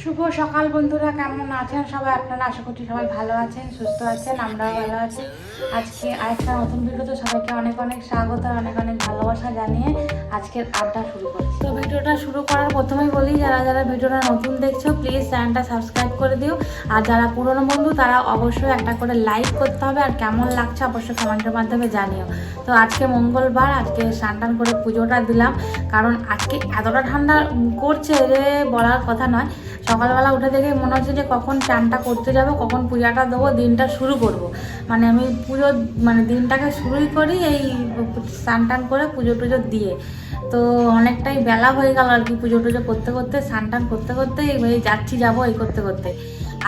শুভ সকাল বন্ধুরা, কেমন আছেন সবাই? আপনারা আশা করছি সবাই ভালো আছেন, সুস্থ আছেন, আমরাও ভালো আছি। আজকে আরেকটা নতুন ভিডিওতে সবাইকে অনেক অনেক স্বাগত, অনেক অনেক ভালোবাসা জানিয়ে আজকের আড্ডা শুরু করি তো ভিডিওটা শুরু করার প্রথমেই বলি, যারা যারা ভিডিওটা নতুন দেখছ প্লিজ চ্যানেলটা সাবস্ক্রাইব করে দিও। আর যারা পুরনো বন্ধু, তারা অবশ্যই একটা করে লাইক করতে হবে। আর কেমন লাগছে, অবশ্যই কমেন্টের মাধ্যমে জানিও। তো আজকে মঙ্গলবার, আজকে স্নান করে পুজোটা দিলাম। কারণ আজকে এতটা ঠান্ডা করছে রে, বলার কথা নয়। সকালবেলা উঠে দেখে মনে হচ্ছে যে কখন চানটা করতে যাব, কখন পূজাটা দেবো, দিনটা শুরু করব। মানে আমি পুজো মানে দিনটাকে শুরুই করি এই স্নান টান করে পুজো টুজো দিয়ে। তো অনেকটাই বেলা হয়ে গেল আর কি পুজো টুজো করতে করতে, স্নান টান করতে করতে এই যাচ্ছি যাব এই করতে করতে।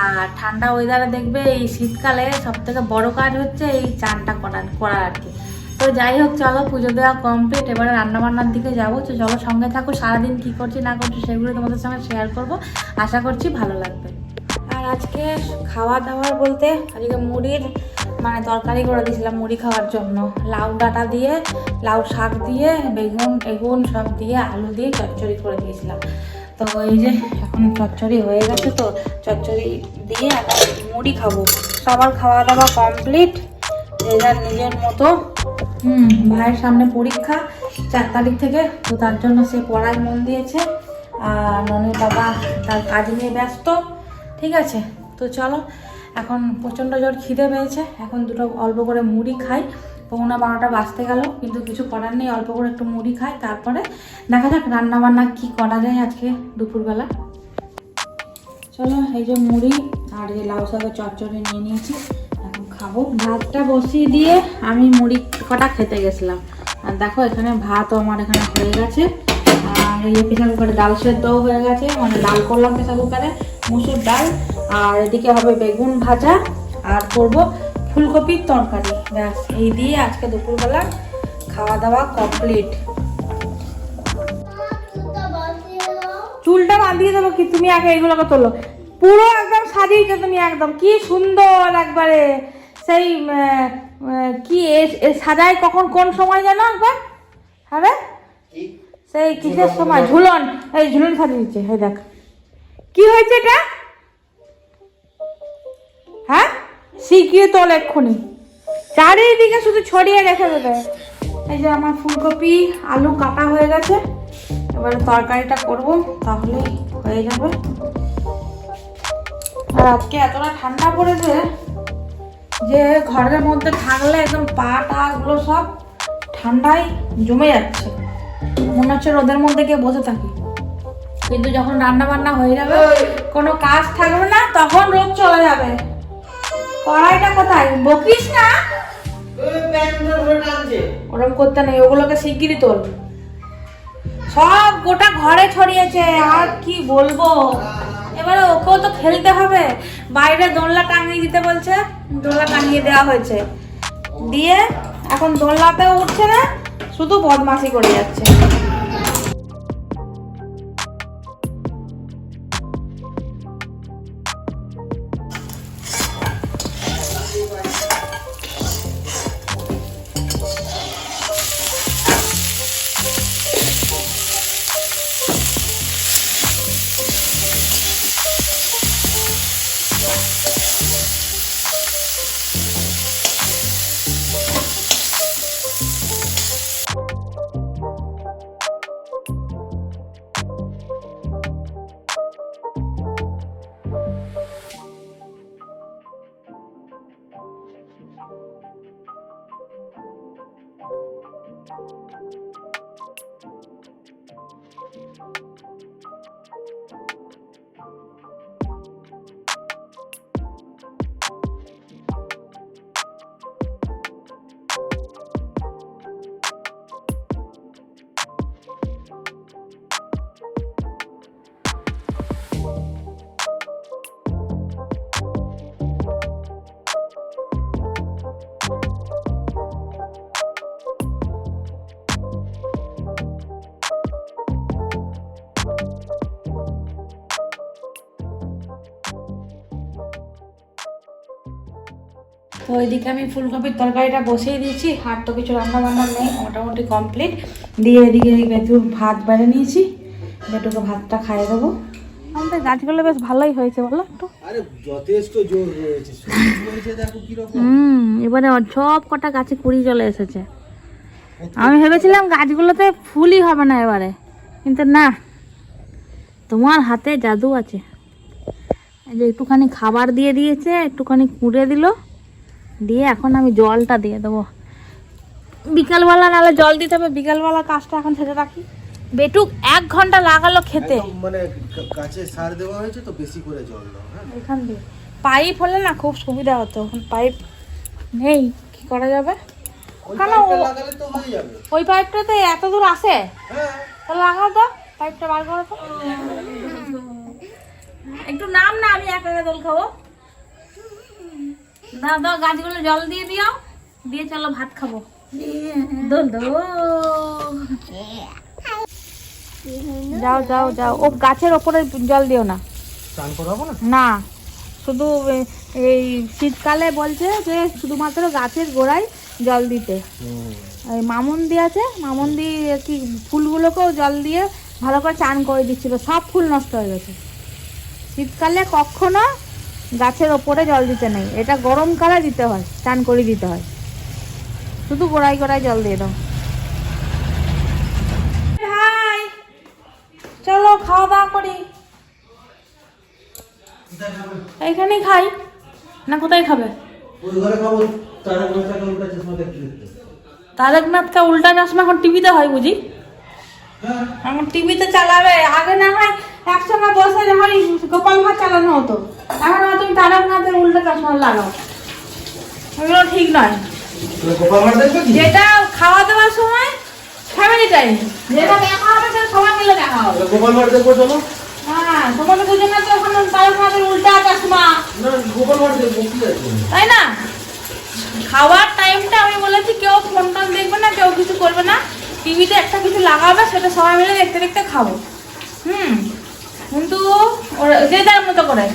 আর ঠান্ডা ওয়েদারে দেখবে এই শীতকালে সব থেকে বড় কাজ হচ্ছে এই চানটা করার, করা আর কি। তো যাই হোক, চলো পুজো দেওয়া কমপ্লিট এবারে রান্নাবান্নার দিকে যাব। তো চলো সঙ্গে থাকো, সারাদিন কী করছি, না করছি, সেগুলো তোমাদের সঙ্গে শেয়ার করব। আশা করছি ভালো লাগবে। আর আজকে খাওয়া দাওয়ার বলতে আজকে মুড়ির মানে তরকারি করে দিয়েছিলাম মুড়ি খাওয়ার জন্য। লাউ ডাঁটা দিয়ে, লাউ শাক দিয়ে, বেগুন বেগুন সব দিয়ে, আলু দিয়ে চচ্চড়ি করে দিয়েছিলাম। তো এই যে এখন চচ্চড়ি হয়ে গেছে তো, চচ্চড়ি দিয়ে মুড়ি খাব। সবার খাওয়া দাওয়া কমপ্লিট যে যার নিজের মতো। হুম, ভাইয়ের সামনে পরীক্ষা চার তারিখ থেকে, তো তার জন্য সে পড়ায় মন দিয়েছে। আর ননির বাবা তার কাজ নিয়ে ব্যস্ত, ঠিক আছে? তো চলো, এখন প্রচণ্ড জোর খিদে পেয়েছে। এখন দুটো অল্প করে মুড়ি খাই। পৌনা বারোটা বাজতে গেল, কিন্তু কিছু করার নেই, অল্প করে একটু মুড়ি খাই, তারপরে দেখা যাক রান্না বান্না কী করা যায় আজকে দুপুরবেলা। চলো, এই যে মুড়ি আর এই লাউ শাকের চচ্চড়ি নিয়ে নিয়েছি। খাব। ভাতটা বসিয়ে দিয়ে আমি মুড়ি কটা খেতে গেছিলাম। আর দেখো, এখানে ভাতও আমার এখানে হয়ে গেছে। আর এই প্রেশার কুকারে ডাল সেদ্ধও হয়ে গেছে। মানে ডাল করলাম প্রেশার কুকারে মুসুর ডাল। আর এদিকে হবে বেগুন ভাজা। আর করব ফুলকপির তরকারি। ব্যাস, এই দিয়ে আজকে দুপুরবেলা খাওয়া দাওয়া কমপ্লিট। চুলটা বাঁধিয়ে দেবো কি? তুমি আগে এগুলোকে তোলো। পুরো একদম সাজিয়েছো তুমি একদম। কি সুন্দর একবারে। সেই কি সাজায় কখন কোন সময় জানো একবার? হবে? সেই কিসের সময়? ঝুলন। এই ঝুলন সাজিয়ে দিচ্ছে এই দেখ। কি হয়েছে এটা? হ্যাঁ? শিখিয়ে তোল এক্ষুনি। চারিদিকে শুধু ছড়িয়ে রেখে দেবে। এই যে আমার ফুলকপি আলু কাটা হয়ে গেছে। এবারে তরকারিটা করব তাহলেই হয়ে যাবে। আর আজকে এতটা ঠান্ডা পড়েছে যে ঘরের মধ্যে থাকলে একদম পা টাগুলো সব ঠান্ডায় জমে যাচ্ছে। মনে হচ্ছে রোদের মধ্যে গিয়ে বসে থাকি। কিন্তু যখন রান্না বান্না হয়ে যাবে কোনো কাজ থাকবে না তখন রোদ চলে যাবে। কড়াইটা কোথায়? বকিস না। ওরম করতে নেই ওগুলোকে শিগগিরই তোল। সব গোটা ঘরে ছড়িয়েছে আর কি বলব? এবারে ওকেও তো খেলতে হবে। বাইরে দোলনা টাঙিয়ে দিতে বলছে, দোলনা টাঙিয়ে দেওয়া হয়েছে। দিয়ে এখন দোলনাতেও উঠছে না, শুধু বদমাসি করে যাচ্ছে। তো ওইদিকে আমি ফুলকপির তরকারিটা বসিয়ে দিয়েছি আর তো কিছু রান্না বান্না নেই মোটামুটি কমপ্লিট দিয়ে এদিকে বেটুর ভাত বেড়ে নিয়েছি বেটুকে ভাতটা খাইয়ে দেবো। আমাদের গাছগুলো বেশ ভালোই হয়েছে বলো একটু। আরে যথেষ্ট জোর হয়েছে দেখো কীরকম হুম এবারে সব কটা গাছে কুড়ি চলে এসেছে। আমি ভেবেছিলাম গাছগুলোতে ফুলই হবে না এবারে কিন্তু না তোমার হাতে জাদু আছে। এই যে একটুখানি খাবার দিয়ে দিয়েছে একটুখানি কুড়ে দিল দিয়ে এখন আমি জলটা দিয়ে দেবো। বিকালবেলা নাহলে জল দিতে হবে বিকালবেলা কাজটা এখন সেরে রাখি। বেটুক এক ঘণ্টা লাগালো খেতে। মানে গাছে সার দেওয়া হয়েছে তো বেশি করে জল দাও হ্যাঁ। এখান দিয়ে। পাইপ হলে না খুব সুবিধা হতো এখন পাইপ নেই কি করা যাবে? ওই কেন পাইপটা তো ওই পাইপটাতে এত দূর আসে? হ্যাঁ। লাগাও তো পাইপটা বার করো তো। একটু নাম না আমি একা একা দোল খাব। দাও দাও গাছগুলো জল দিয়ে দিও। দিয়ে চলো ভাত খাব। দোল যাও যাও যাও। ও গাছের ওপরে জল দিও না। না? না। শুধু এই শীতকালে বলছে যে শুধুমাত্র গাছের গোড়ায় জল দিতে। ওই মামুন্দি আছে মামুন্দি কি ফুলগুলোকেও জল দিয়ে ভালো করে চান করে দিচ্ছিল। সব ফুল নষ্ট হয়ে গেছে। শীতকালে কখনো গাছের ওপরে জল দিতে নেই। এটা গরমকালে দিতে হয় চান করে দিতে হয়। শুধু গোড়ায় গোড়ায় জল দিয়ে দাও। ভাই চলো খাওয়া দাওয়া করি। এইখানেই খাই না কোথায় খাবে? তারকনাথকে উল্টা চশমা এখন টিভিতে হয় বুঝি? হ্যাঁ। এখন টিভিতে চালাবে আগে না হয় একসঙ্গে বসে না হয় গোপাল ভাত চালানো হতো এখন তুমি তারকনাথের উল্টা চশমা লাগাও। এগুলো ঠিক নয়। যেটা খাওয়া দাওয়ার সময় ফ্যামিলি টাইম যেটা দেখা হবে সেটা সবাই মিলে দেখা হবে। গোপাল ভাট দেখব চলো। হ্যাঁ তোমাদের দুজনে তো এখন তারকনাথের উল্টা চশমা। গোপাল ভাট দেখব তাই না? খাওয়ার টাইমটা আমি বলেছি কেউ ফোন টোন দেখবে না কেউ কিছু করবে না। টিভিতে একটা কিছু লাগাবে সেটা সবাই মিলে দেখতে দেখতে খাব। হুম। কিন্তু ওরা- যে যার মতো করে।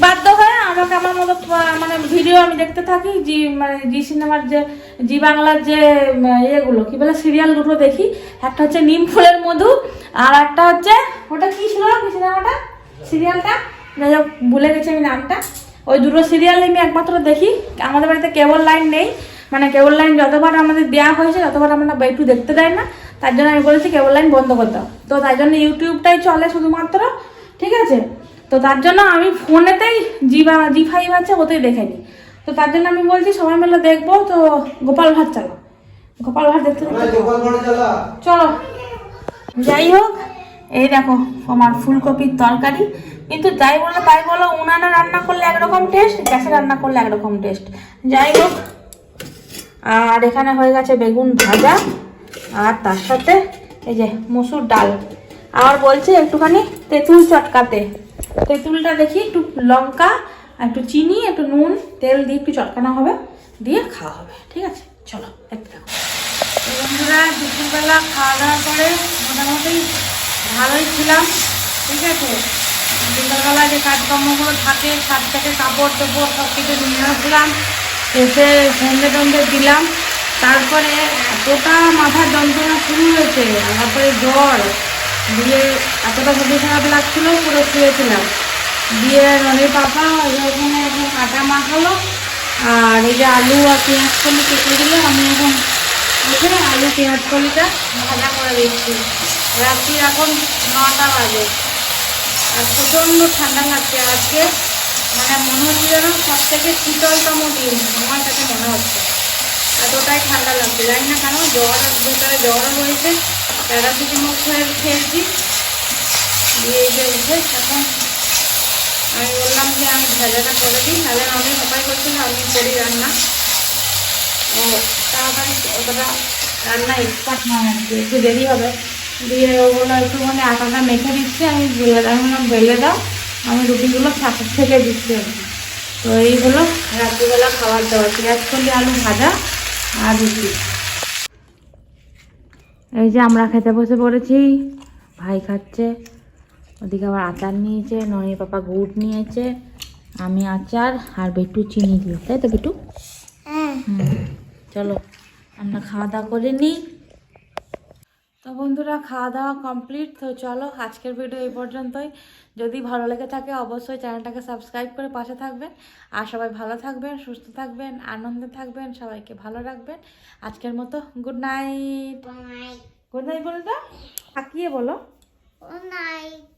বাধ্য হয়ে আমাকে আমার মতো মানে ভিডিও আমি দেখতে থাকি, জি মানে জি সিনেমার যে, জি বাংলার যে ইয়েগুলো, কি বলে সিরিয়াল দুটো দেখি। একটা হচ্ছে নিম ফুলের মধু, আর একটা হচ্ছে, ওটা কি ছিল কি সিনেমাটা সিরিয়ালটা যাই হোক, ভুলে গেছি আমি নামটা। ওই দুটো সিরিয়াল আমি একমাত্র দেখি। আমাদের বাড়িতে কেবল লাইন নেই। মানে কেবল লাইন যতবার আমাদের দেওয়া হয়েছে ততবার আমরা একটু দেখতে দেয় না। তার জন্য আমি বলেছি কেবল লাইন বন্ধ করতে। তো তাই জন্য ইউটিউবটাই চলে শুধুমাত্র ঠিক আছে? তো তার জন্য আমি ফোনেতেই জি বা জি ফাইভ আছে ওতেই দেখে নিই। তো তার জন্য আমি বলছি সবাই মিলে দেখব। তো গোপাল ভাত চালো। গোপাল দেখতে দেখতে ভাট চালা। চলো। যাই হোক এই দেখো আমার ফুলকপির তরকারি। কিন্তু যাই বলো তাই বলো উনানে রান্না করলে একরকম টেস্ট গ্যাসে রান্না করলে একরকম টেস্ট যাই হোক আর এখানে হয়ে গেছে বেগুন ভাজা, আর তার সাথে এই যে মসুর ডাল। আর বলছে একটুখানি তেঁতুল চটকাতে। তেঁতুলটা দেখি একটু লঙ্কা একটু চিনি, একটু নুন, তেল দিয়ে একটু চটকানো হবে, দিয়ে খাওয়া হবে। ঠিক আছে? চলো, দেখতে থাকো। বন্ধুরা, দুপুরবেলা খাওয়া দাওয়ার পরে মোটামুটি ভালোই ছিলাম। ঠিক আছে? বিকালবেলা যে কাজকর্মগুলো থাকে ছাদ থেকে কাপড় টাপড় সব কিছু নিয়ে আসলাম। এসে সন্ধে টন্ধে দিলাম। তারপরে এতটা মাথার যন্ত্রণা শুরু হয়েছে তারপরে জ্বর। দিয়ে এতটা শরীর খারাপ লাগছিল, পুরো শুয়েছিলাম। দিয়ে রনির পাপা ওখানে এখন আটা মাখালো, আর এই যে আলু আর পেঁয়াজ কলি কেটে দিলে। আমি এখন উঠে আলু, পেঁয়াজ কলিটা ভাজা করে দিচ্ছি। রাত্রি এখন নটা বাজে। আর প্রচণ্ড ঠান্ডা লাগছে আজকে। মানে মনে হচ্ছে যেন সব থেকে শীতলতম দিন। আমার কাছে মনে হচ্ছে। এতটাই ঠান্ডা লাগছে। জানি না কেন, জ্বর, ভেতরে জ্বরও রয়েছে প্যারাসিটামল খেয়ে খেয়েছি। দিয়ে যে উঠে এখন আমি বললাম যে আমি ভেজাটা করে দিই। নাহলে আমি সবাই করছিল আমি করি রান্না। ও, তাড়াতাড়ি অতটা রান্না এক্সপার্ট নয় আর কি একটু দেরি হবে। দিয়ে ওগুলো একটু মানে আটাটা মেখে দিচ্ছি। আমি বেলে বেলে দাও। আমি রুটিগুলো ঠাকুর থেকে দিচ্ছি। তো এই হলো রাত্রিবেলা খাবার দাবার পেঁয়াজ কলি আলু ভাজা আর রুটি। এই যে আমরা খেতে বসে পড়েছি ভাই খাচ্ছে ওদিকে আবার আচার নিয়েছে ননির পাপা গুড় নিয়েছে আমি আচার আর বেটু চিনি দিয়ে। তাই তো বেটু? হুম চলো আমরা খাওয়া দাওয়া করে নিই। তো বন্ধুরা খাওয়া দাওয়া কমপ্লিট তো চলো আজকের ভিডিও এই পর্যন্তই। যদি ভালো লেগে থাকে অবশ্যই চ্যানেলটাকে সাবস্ক্রাইব করে পাশে থাকবেন। আর সবাই ভালো থাকবেন সুস্থ থাকবেন আনন্দে থাকবেন সবাইকে ভালো রাখবেন। আজকের মতো গুড নাইট গুড নাইট বলো তো থাকিয়ে বলো। Good night.